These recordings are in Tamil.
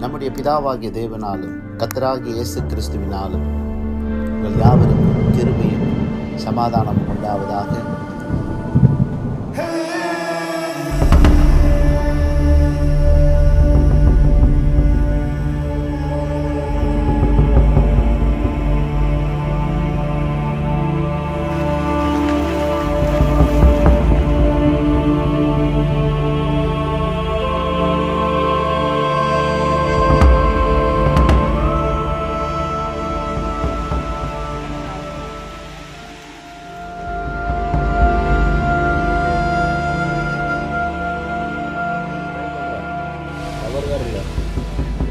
நம்முடைய பிதாவாகிய தேவனாலும் கத்தராகிய இயேசு கிறிஸ்துவினாலும் உங்கள் யாவருக்கும் கிருபையும் சமாதானம் உண்டாவதாக la de arriba.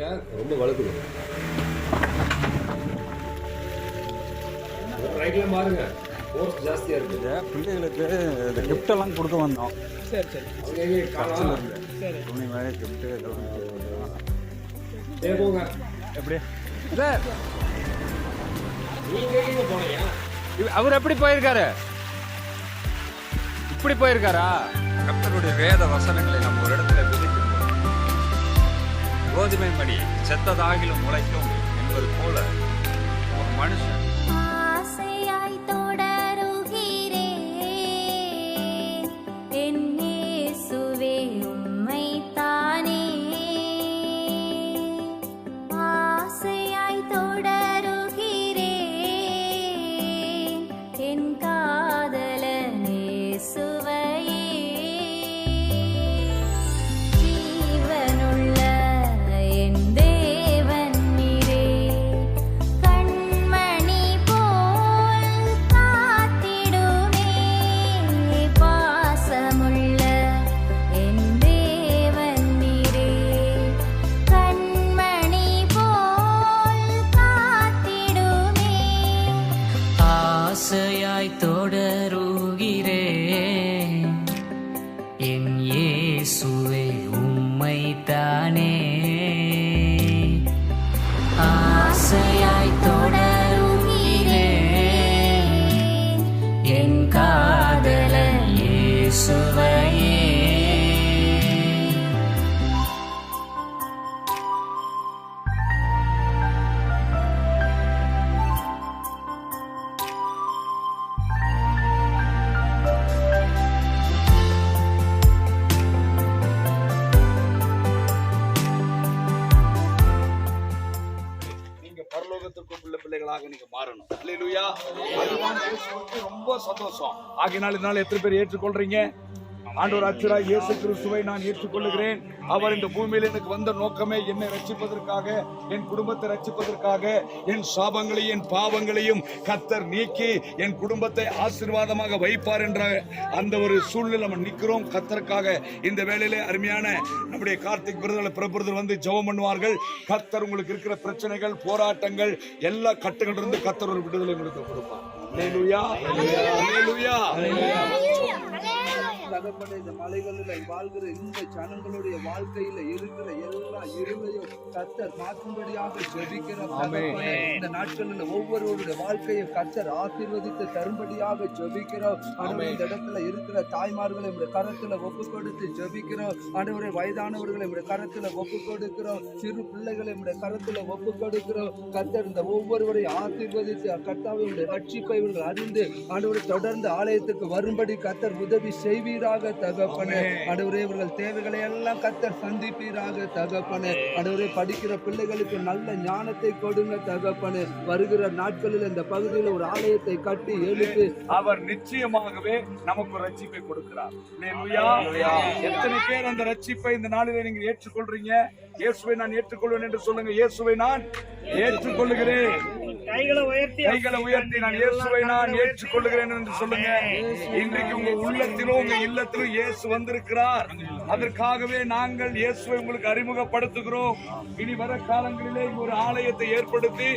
வாங்க. ரொம்ப ரைட்ல பாருங்க. ஃபோர்ஸ் ஜாஸ்தியா இருக்கு இந்த பிள்ளைகளுக்கு இந்த எல்லாம் கொடுக்க வந்தோம். துணி மாதிரி gift இதெல்லாம் போங்க. எப்படி? சார். அவர் எப்படி போயிருக்காரு? இப்படி போயிருக்காரா? கர்த்தருடைய வேத வசனங்களை நம்ம ஒரு இடத்துல கோதுமை மணி செத்ததாகிலும் உழைக்கும் என்பது போல ஒரு மனுஷன் ஆசையாய் தொடருகிறேன் மாறணும் இல்லையா அதுதான் ரொம்ப சந்தோஷம். ஆகினால் இதனால எத்தனை பேர் ஏற்றுக்கொள்றீங்க? ஆண்டோர் அச்சுரா இயேசு கிறிஸ்துவை நான் ஏற்றுக்கொள்ளுகிறேன். அவர் இந்த பூமியில் எனக்கு வந்த நோக்கமே என்னை ரட்சிப்பதற்காக என் குடும்பத்தை ரட்சிப்பதற்காக என் சாபங்களையும் என் பாவங்களையும் கத்தர் நீக்கி என் குடும்பத்தை ஆசீர்வாதமாக வைப்பார் என்ற அந்த ஒரு சூழ்நிலை நம்ம நிற்கிறோம். கத்தருக்காக இந்த வேளையிலே அருமையான நம்முடைய கார்த்திக் விருதுகளை பிரபுரதர் வந்து ஜெபம் பண்ணுவார்கள். கத்தர் உங்களுக்கு இருக்கிற பிரச்சனைகள் போராட்டங்கள் எல்லா கட்டுகள் இருந்து கத்தர் ஒரு விடுதலை உங்களுக்கு கொடுப்பார். அல்லேலூயா அல்லேலூயா தகப்பனே இந்த மலைகளில் வாழ்கிற இந்த ஜனங்களுடைய வாழ்க்கையில இருக்கிற எல்லா இருளையும் கத்தர் மாற்றும்படியாக ஜெபிக்கிற தகப்பனே இந்த நாட்களில் ஒவ்வொருவருடைய வாழ்க்கையை கத்தர் ஆசீர்வதித்து தரும்படியாக ஜெபிக்கிறோம் ஆண்டவரே இந்த இடத்துல இருக்கிற தாய்மார்களை நம்முடைய கரத்துல ஒப்பு கொடுத்து ஜெபிக்கிறோம் ஆண்டவரே வயதானவர்களை நம்முடைய கரத்துல ஒப்பு கொடுக்கிறோம் சிறு பிள்ளைகளை நம்முடைய கரத்துல ஒப்பு கொடுக்கிறோம் கத்தர் இந்த ஒவ்வொருவரையும் ஆசீர்வதித்து கத்தாவை ரட்சிப்பை இவர்கள் அறிந்து ஆண்டவரை தொடர்ந்து ஆலயத்துக்கு வரும்படி கத்தர் உதவி செய்வீராக தகப்பனே. ஆண்டவரே இவர்கள் தேவைகளை எல்லாம் கத்தர் சந்திப்பீராக தகப்பனே. ஆண்டவரே படிக்கிற பிள்ளைகளுக்கு நல்ல ஞானத்தை கொடுங்க தகப்பனே. வருகிற நாட்களில் இந்த பகுதியில் ஒரு ஆலயத்தை கட்டி எழுப்பி அவர் நிச்சயமாகவே நமக்கு ஒரு ரட்சிப்பை கொடுக்கிறார். எத்தனை பேர் அந்த ரட்சிப்பை இந்த நாளிலே நீங்க ஏற்றுக்கொள்றீங்க? இயேசுவை நான் ஏற்றுக்கொள்வேன் என்று சொல்லுங்க. இயேசுவை நான் ஏற்றுக்கொள்ளுகிறேன். கைகளை உயர்த்தி கைகளை உயர்த்தி நான் இயேசுவை நான் ஏற்றுக்கொள்கிறேன் என்று சொல்லுங்க. இன்றைக்கு உங்க உள்ளத்திலும் உங்க இல்லத்திலும் இயேசு வந்திருக்கிறார். அதற்காகவே நாங்கள் இயேசுவை உங்களுக்கு அறிமுகப்படுத்துகிறோம். இனி வர காலங்களிலே ஒரு ஆலயத்தை ஏற்படுத்தி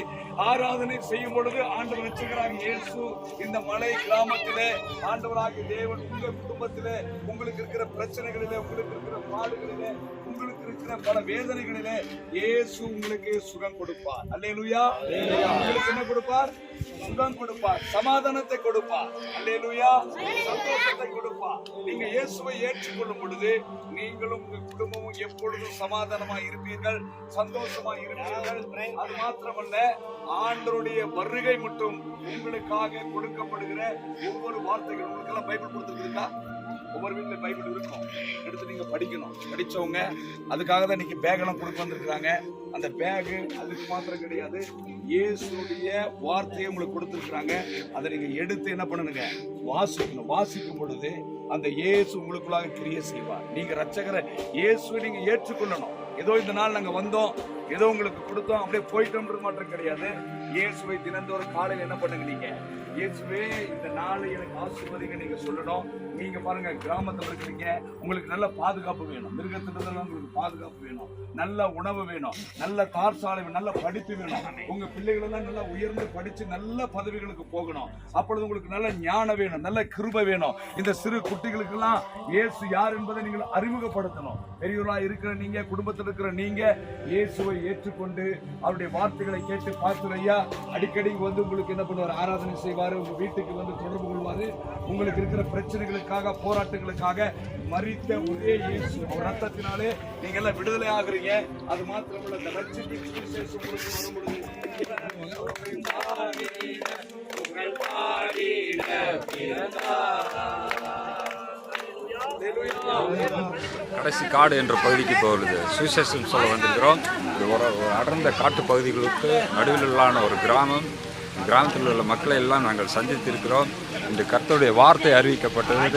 ஆராதனை செய்யும் பொழுது ஆண்டவர் ரட்சகராக இயேசு இந்த மலை கிராமத்திலே ஆண்டவராகிய தேவன் உங்க குடும்பத்திலே உங்களுக்கு இருக்கிற பிரச்சனைகளிலே உங்களுக்கு இருக்கிற பாடுகளிலே உங்களுக்கு இருக்கிற பல வேதனைகளிலே இயேசு உங்களுக்கு சுகம் கொடுப்பார். அல்லேலூயா. உங்களுக்கு என்ன கொடுப்பார்? சுகம் கொடுப்பார். சமாதானத்தை கொடுப்பார். அல்லேலூயா. சந்தோஷத்தை கொடுப்பார். நீங்க இயேசுவை ஏற்றுக்கொள்ளும் பொழுது நீங்களும் உங்க குடும்பமும் எப்பொழுதும் சமாதானமாய் இருப்பீர்கள் சந்தோஷமாய் இருப்பீர்கள். அது மாத்திரமல்ல ஆண்டருடைய வருகை மட்டும் உங்களுக்காக கொடுக்கப்படுகிற ஒவ்வொரு வார்த்தைகள். உங்களுக்கு எல்லாம் பைபிள் கொடுத்துருக்கீங்களா ஒவ்வொரு வீட்டுல பைபிள் இருக்கும். எடுத்து நீங்க படிக்கணும். படிச்சவங்க அதுக்காக தான் இன்னைக்கு பேக்கெல்லாம் கொடுக்க வந்திருக்கிறாங்க. அந்த பேகு அதுக்கு மாத்திரம் கிடையாது. இயேசுடைய வார்த்தையை உங்களுக்கு கொடுத்துருக்குறாங்க. அதை நீங்கள் எடுத்து என்ன பண்ணணுங்க வாசிக்கணும். வாசிக்கும் பொழுது அந்த இயேசு உங்களுக்குள்ளாக கிரியை செய்வார். நீங்கள் ரட்சகரை இயேசுவை நீங்கள் ஏற்றுக்கொள்ளணும். ஏதோ இந்த நாள் நாங்கள் வந்தோம். ஏதோ உங்களுக்கு கொடுத்தோம். அப்படியே போயிட்டோம்ன்றது மாற்றம் கிடையாது. இயேசுவை தினந்தோறும் காலையில் என்ன பண்ணுங்க நீங்கள் இயேசுவே இந்த நாள் எனக்கு ஆசிர்வதிங்க நீங்க சொல்லணும். நீங்க பாருங்க கிராமத்தில் இருக்கிறீங்க. உங்களுக்கு நல்ல பாதுகாப்பு வேணும். மிருகத்திலிருந்து உங்களுக்கு பாதுகாப்பு வேணும். நல்ல உணவு வேணும். நல்ல தார் சாலை நல்ல படிப்பு வேணும். உங்க பிள்ளைகள் எல்லாம் நல்லா உயர்ந்து படிச்சு நல்ல பதவிகளுக்கு போகணும். அப்பொழுது உங்களுக்கு நல்ல ஞானம் வேணும். நல்ல கிருப வேணும். இந்த சிறு குட்டிகளுக்கு எல்லாம் இயேசு யார் என்பதை நீங்கள் அறிமுகப்படுத்தணும். பெரியவர்களா இருக்கிற நீங்க குடும்பத்தில் இருக்கிற நீங்க இயேசுவை ஏற்றுக்கொண்டு அவருடைய வார்த்தைகளை கேட்டு பார்த்து ஐயா அடிக்கடி வந்து உங்களுக்கு என்ன பண்ணுவார்? ஆராதனை செய்வார். உங்க வீட்டுக்கு வந்து தொடர்பு கொள்வார். உங்களுக்கு இருக்கிற பிரச்சனைகளுக்காக போராட்டங்களுக்காக மறித்த ஒரே இயேசு. ரத்தத்தினாலே நீங்கள் எல்லாம் விடுதலை ஆகுறீங்க. அது மாத்திரமல்ல இந்த ரட்சிப்பின் சுவிசேஷம் உங்களுக்கு வரும் பொழுது. உங்கள் பாடிட கடைசி காடு என்ற பகுதிக்கு போகிறது. சுவிசேஷம் சொல்ல வந்திருக்கிறோம். இது ஒரு ஒரு அடர்ந்த காட்டு பகுதிகளுக்கு நடுவில் உள்ளான ஒரு கிராமம். கிராமத்தில் உள்ள மக்களை எல்லாம் நாங்கள் சந்தித்திருக்கிறோம். இந்த கர்த்தருடைய வார்த்தை அறிவிக்கப்பட்டது.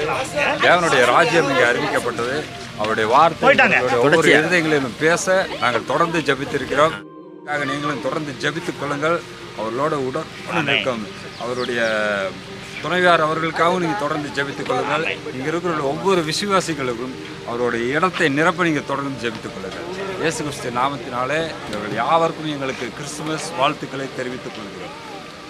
தேவனுடைய ராஜ்யம் இங்கே அறிவிக்கப்பட்டது. அவருடைய வார்த்தை ஒவ்வொரு இருதயங்களிலும் பேச நாங்கள் தொடர்ந்து ஜெபித்திருக்கிறோம். நீங்களும் தொடர்ந்து ஜெபித்துக் கொள்ளுங்கள். அவர்களோட உடன் இருக்கும் அவருடைய துணைவியார் அவர்களுக்காகவும் நீங்கள் தொடர்ந்து ஜெபித்துக் கொள்ளுங்கள். இங்கே இருக்கிற ஒவ்வொரு விசுவாசிகளுக்கும் அவருடைய இடத்தை நிரப்ப நீங்கள் தொடர்ந்து ஜெபித்துக் கொள்ளுங்கள். இயேசு கிறிஸ்து நாமத்தினாலே இவர்கள் யாவருக்கும் எங்களுக்கு கிறிஸ்துமஸ் வாழ்த்துக்களை தெரிவித்துக் கொள்கிறோம்.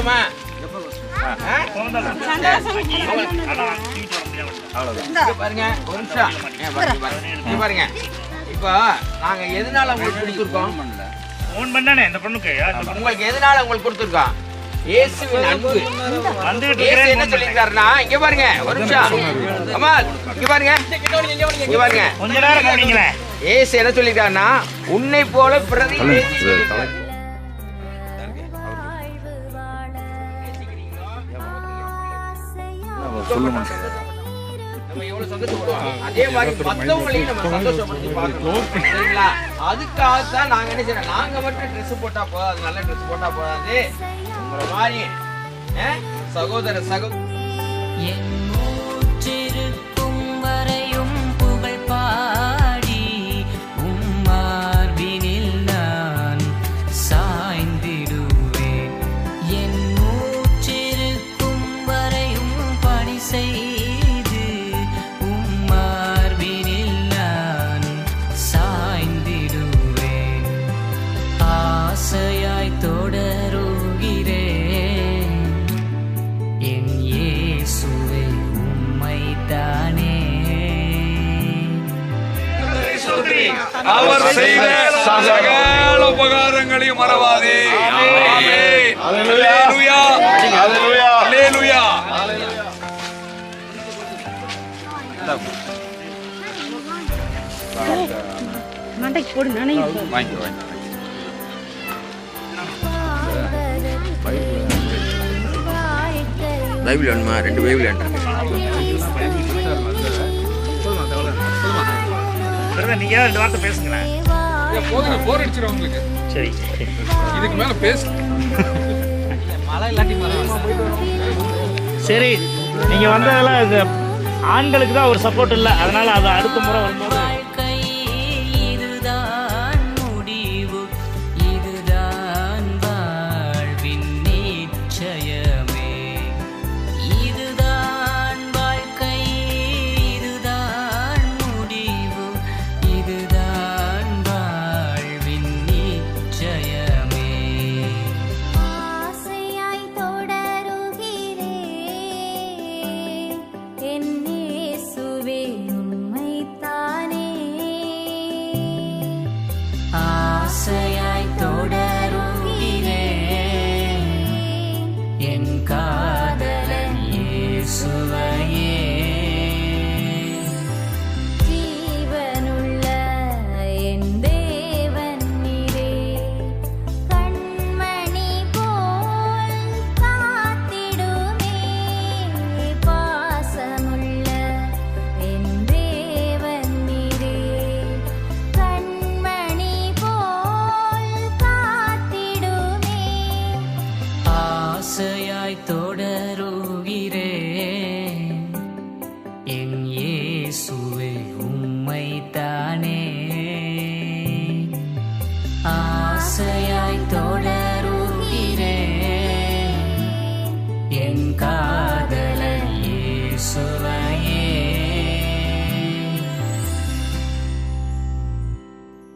சந்தோஷமா? இங்க பாருங்க ஒரு நிமிஷம். பாருங்க இப்போ நாங்க எதனால உங்களுக்கு கொடுத்துருக்கோம்? ஃபோன் பண்ணானே இந்த பொண்ணுக்கு. உங்களுக்கு எதனால உங்களுக்கு கொடுத்துருக்கோம்? இயேசுவின் அன்பு. இயேசு என்ன சொல்லியிருக்காருன்னா இங்க பாருங்க ஒரு நிமிஷம். அம்மா இங்க பாருங்க. இங்க பாருங்க. கொஞ்ச நேரம் கவனிங்களேன் இயேசு என்ன சொல்லியிருக்காருன்னா உன்னை போல பிரதி நம்ம எவ்வளவு சந்தோஷப்படுவோம் அதே மாதிரி மத்தவங்களையும் நம்ம சந்தோஷப்படுத்தி பார்க்கணும். சரிங்களா? அதுக்காக தான் நாங்க என்ன செய்யறோம்? நாங்க மட்டும் Dress போட்டா போதாது நல்ல Dress போட்டா போதாது. உங்களை மாதிரி அஹ், சகோதர அவர் செய்த சகல உபகாரங்களையும் மறவாதே. மண்டைக்கு போடு நினைவு பைபிள் வேணுமா? ரெண்டு பைபிள் வேண்டாம் பிரதர் நீங்க ரெண்டு வார்த்தை பேசுங்களேன். போதுங்க போர் அடிச்சிடும் உங்களுக்கு. சரி. இதுக்கு மேல பேச. சரி நீங்க வந்ததெல்லாம் இது ஆண்களுக்கு தான் ஒரு சப்போர்ட் இல்லை. அதனால அது அடுத்த முறை வரும்போது